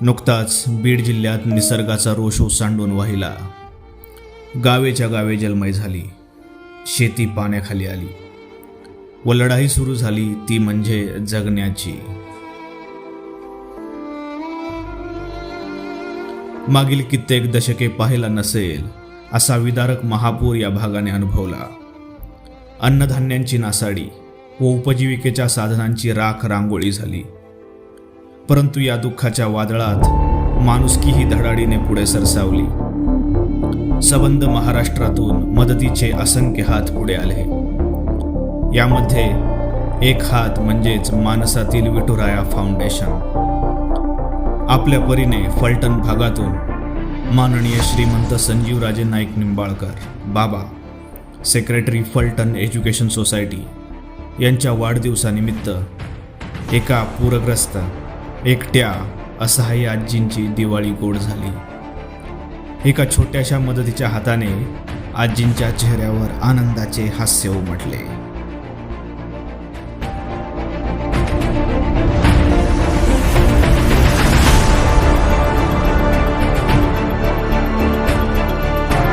नुकताच बीड जिल्ह्यात निसर्गाचा रोष ओसांडून वाहिला. गावेच्या गावे जलमय झाली. शेती पाण्याखाली आली. व लढाई सुरू झाली ती म्हणजे जगण्याची. मागील कित्येक दशके पाहिला नसेल असा विदारक महापूर या भागाने अनुभवला. अन्नधान्यांची नासाडी व उपजीविकेच्या साधनांची राख रांगोळी झाली. परंतु या दुःखाच्या वादळात माणुसकीही धडाडीने पुढे सरसावली. सबंध महाराष्ट्रातून मदतीचे असंख्य हात पुढे आले. यामध्ये एक हात म्हणजेच मानसातील विठुराया फाउंडेशन. आपल्या परीने फलटण भागातून माननीय श्रीमंत संजीवराजे नाईक निंबाळकर बाबा सेक्रेटरी फलटण एज्युकेशन सोसायटी यांच्या वाढदिवसानिमित्त एका पूरग्रस्त एकट्या असहाय्य आजींची दिवाळी गोड झाली. एका छोट्याशा मदतीच्या हाताने आजींच्या चेहऱ्यावर आनंदाचे हास्य उमटले.